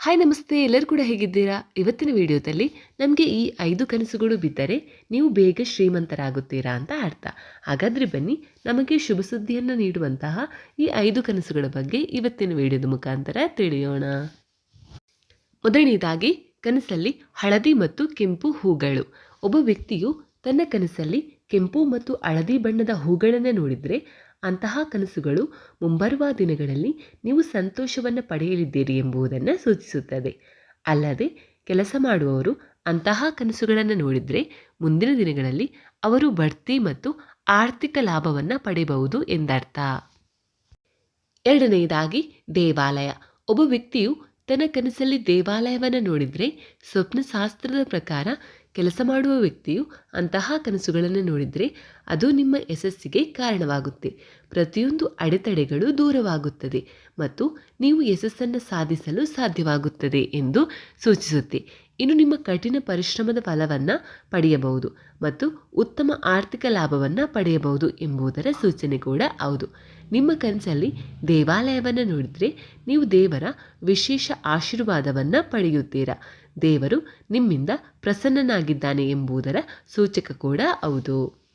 Hi ನಮಸ್ತೆ. ಎಲ್ಲರೂ ಕೂಡ ಹೇಗಿದ್ದೀರಾ? ಇವತ್ತಿನ ವಿಡಿಯೋದಲ್ಲಿ ನಮಗೆ ಈ ಐದು ಕನಸುಗಳು ಬಿದ್ದರೆ ನೀವು ಬೇಗ ಶ್ರೀಮಂತರಾಗುತ್ತೀರಾ ಅಂತ ಅರ್ಥ. ಹಾಗಾದರೆ ಬನ್ನಿ, ನಮಗೆ ಶುಭ ಸುದ್ದಿಯನ್ನು ನೀಡುವಂತಹ ಈ ಐದು ಕನಸುಗಳ ಬಗ್ಗೆ ಇವತ್ತಿನ ವಿಡಿಯೋದ ಮುಖಾಂತರ ತಿಳಿಯೋಣ. ಮೊದಲನೇದಾಗಿ, ಕನಸಲ್ಲಿ ಹಳದಿ ಮತ್ತು ಕೆಂಪು ಹೂಗಳು. ಒಬ್ಬ ವ್ಯಕ್ತಿಯು ತನ್ನ ಕನಸಲ್ಲಿ ಕೆಂಪು ಮತ್ತು ಹಳದಿ ಬಣ್ಣದ ಹೂಗಳನ್ನು ನೋಡಿದರೆ ಅಂತಹ ಕನಸುಗಳು ಮುಂಬರುವ ದಿನಗಳಲ್ಲಿ ನೀವು ಸಂತೋಷವನ್ನು ಪಡೆಯಲಿದ್ದೀರಿ ಎಂಬುದನ್ನು ಸೂಚಿಸುತ್ತದೆ. ಅಲ್ಲದೆ ಕೆಲಸ ಮಾಡುವವರು ಅಂತಹ ಕನಸುಗಳನ್ನು ನೋಡಿದರೆ ಮುಂದಿನ ದಿನಗಳಲ್ಲಿ ಅವರು ಬಡ್ತಿ ಮತ್ತು ಆರ್ಥಿಕ ಲಾಭವನ್ನು ಪಡೆಯಬಹುದು ಎಂದರ್ಥ. ಎರಡನೆಯದಾಗಿ ದೇವಾಲಯ. ಒಬ್ಬ ವ್ಯಕ್ತಿಯು ತನ್ನ ಕನಸಲ್ಲಿ ದೇವಾಲಯವನ್ನು ನೋಡಿದರೆ ಸ್ವಪ್ನಶಾಸ್ತ್ರದ ಪ್ರಕಾರ ಕೆಲಸ ಮಾಡುವ ವ್ಯಕ್ತಿಯು ಅಂತಹ ಕನಸುಗಳನ್ನು ನೋಡಿದರೆ ಅದು ನಿಮ್ಮ ಯಶಸ್ಸಿಗೆ ಕಾರಣವಾಗುತ್ತೆ. ಪ್ರತಿಯೊಂದು ಅಡೆತಡೆಗಳು ದೂರವಾಗುತ್ತದೆ ಮತ್ತು ನೀವು ಯಶಸ್ಸನ್ನು ಸಾಧಿಸಲು ಸಾಧ್ಯವಾಗುತ್ತದೆ ಎಂದು ಸೂಚಿಸುತ್ತೆ. ಇನ್ನು ನಿಮ್ಮ ಕಠಿಣ ಪರಿಶ್ರಮದ ಫಲವನ್ನು ಪಡೆಯಬಹುದು ಮತ್ತು ಉತ್ತಮ ಆರ್ಥಿಕ ಲಾಭವನ್ನು ಪಡೆಯಬಹುದು ಎಂಬುದರ ಸೂಚನೆ ಕೂಡ ಹೌದು. ನಿಮ್ಮ ಕನಸಲ್ಲಿ ದೇವಾಲಯವನ್ನು ನೋಡಿದರೆ ನೀವು ದೇವರ ವಿಶೇಷ ಆಶೀರ್ವಾದವನ್ನು ಪಡೆಯುತ್ತೀರಾ? ದೇವರು ನಿಮ್ಮಿಂದ ಪ್ರಸನ್ನನಾಗಿದ್ದಾನೆ ಎಂಬುದರ ಸೂಚಕ ಕೂಡ ಹೌದು.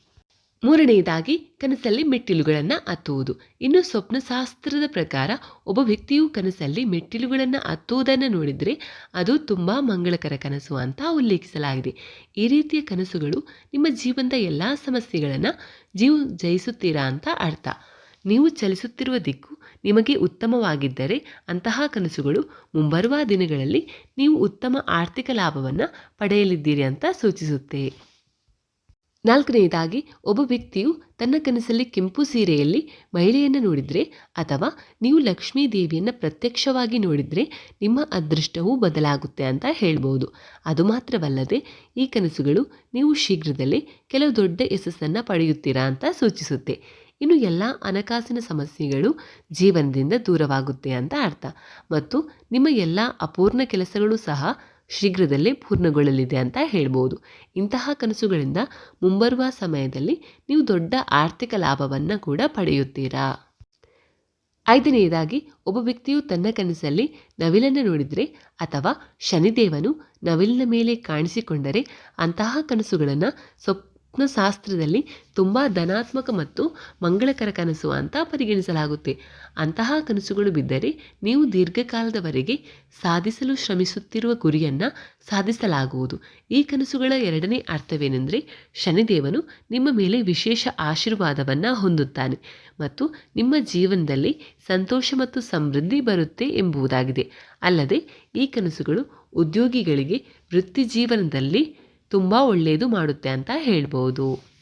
ಮೂರನೆಯದಾಗಿ ಕನಸಲ್ಲಿ ಮೆಟ್ಟಿಲುಗಳನ್ನು ಹತ್ತುವುದು. ಇನ್ನು ಸ್ವಪ್ನಶಾಸ್ತ್ರದ ಪ್ರಕಾರ ಒಬ್ಬ ವ್ಯಕ್ತಿಯು ಕನಸಲ್ಲಿ ಮೆಟ್ಟಿಲುಗಳನ್ನು ಹತ್ತುವುದನ್ನು ನೋಡಿದರೆ ಅದು ತುಂಬ ಮಂಗಳಕರ ಕನಸು ಅಂತ ಉಲ್ಲೇಖಿಸಲಾಗಿದೆ. ಈ ರೀತಿಯ ಕನಸುಗಳು ನಿಮ್ಮ ಜೀವನದ ಎಲ್ಲ ಸಮಸ್ಯೆಗಳನ್ನು ಜೀವ ಜಯಿಸುತ್ತೀರಾ ಅಂತ ಅರ್ಥ. ನೀವು ಚಲಿಸುತ್ತಿರುವ ದಿಕ್ಕು ನಿಮಗೆ ಉತ್ತಮವಾಗಿದ್ದರೆ ಅಂತಹ ಕನಸುಗಳು ಮುಂಬರುವ ದಿನಗಳಲ್ಲಿ ನೀವು ಉತ್ತಮ ಆರ್ಥಿಕ ಲಾಭವನ್ನು ಪಡೆಯಲಿದ್ದೀರಿ ಅಂತ ಸೂಚಿಸುತ್ತೆ. ನಾಲ್ಕನೆಯದಾಗಿ, ಒಬ್ಬ ವ್ಯಕ್ತಿಯು ತನ್ನ ಕನಸಲ್ಲಿ ಕೆಂಪು ಸೀರೆಯಲ್ಲಿ ಮಹಿಳೆಯನ್ನು ನೋಡಿದರೆ ಅಥವಾ ನೀವು ಲಕ್ಷ್ಮೀ ದೇವಿಯನ್ನು ಪ್ರತ್ಯಕ್ಷವಾಗಿ ನೋಡಿದರೆ ನಿಮ್ಮ ಅದೃಷ್ಟವು ಬದಲಾಗುತ್ತೆ ಅಂತ ಹೇಳ್ಬೋದು. ಅದು ಮಾತ್ರವಲ್ಲದೆ, ಈ ಕನಸುಗಳು ನೀವು ಶೀಘ್ರದಲ್ಲೇ ಕೆಲವು ದೊಡ್ಡ ಯಶಸ್ಸನ್ನು ಪಡೆಯುತ್ತೀರಾ ಅಂತ ಸೂಚಿಸುತ್ತೆ. ಇನ್ನು ಎಲ್ಲ ಹಣಕಾಸಿನ ಸಮಸ್ಯೆಗಳು ಜೀವನದಿಂದ ದೂರವಾಗುತ್ತೆ ಅಂತ ಅರ್ಥ. ಮತ್ತು ನಿಮ್ಮ ಎಲ್ಲ ಅಪೂರ್ಣ ಕೆಲಸಗಳು ಸಹ ಶೀಘ್ರದಲ್ಲೇ ಪೂರ್ಣಗೊಳ್ಳಲಿದೆ ಅಂತ ಹೇಳ್ಬೋದು. ಇಂತಹ ಕನಸುಗಳಿಂದ ಮುಂಬರುವ ಸಮಯದಲ್ಲಿ ನೀವು ದೊಡ್ಡ ಆರ್ಥಿಕ ಲಾಭವನ್ನು ಕೂಡ ಪಡೆಯುತ್ತೀರಾ? ಐದನೆಯದಾಗಿ, ಒಬ್ಬ ವ್ಯಕ್ತಿಯು ತನ್ನ ಕನಸಲ್ಲಿ ನವಿಲನ್ನು ನೋಡಿದರೆ ಅಥವಾ ಶನಿದೇವನು ನವಿಲಿನ ಮೇಲೆ ಕಾಣಿಸಿಕೊಂಡರೆ ಅಂತಹ ಕನಸುಗಳನ್ನು ಸೊಪ್ಪು ಶಾಸ್ತ್ರದಲ್ಲಿ ತುಂಬ ಧನಾತ್ಮಕ ಮತ್ತು ಮಂಗಳಕರ ಕನಸು ಅಂತ ಪರಿಗಣಿಸಲಾಗುತ್ತೆ. ಅಂತಹ ಕನಸುಗಳು ಬಿದ್ದರೆ ನೀವು ದೀರ್ಘಕಾಲದವರೆಗೆ ಸಾಧಿಸಲು ಶ್ರಮಿಸುತ್ತಿರುವ ಗುರಿಯನ್ನು ಸಾಧಿಸಲಾಗುವುದು. ಈ ಕನಸುಗಳ ಎರಡನೇ ಅರ್ಥವೇನೆಂದರೆ ಶನಿದೇವನು ನಿಮ್ಮ ಮೇಲೆ ವಿಶೇಷ ಆಶೀರ್ವಾದವನ್ನು ಹೊಂದುತ್ತಾನೆ ಮತ್ತು ನಿಮ್ಮ ಜೀವನದಲ್ಲಿ ಸಂತೋಷ ಮತ್ತು ಸಮೃದ್ಧಿ ಬರುತ್ತೆ ಎಂಬುದಾಗಿದೆ. ಅಲ್ಲದೆ ಈ ಕನಸುಗಳು ಉದ್ಯೋಗಿಗಳಿಗೆ ವೃತ್ತಿ ಜೀವನದಲ್ಲಿ ತುಂಬ ಒಳ್ಳೆಯದು ಮಾಡುತ್ತೆ ಅಂತ ಹೇಳ್ಬೋದು.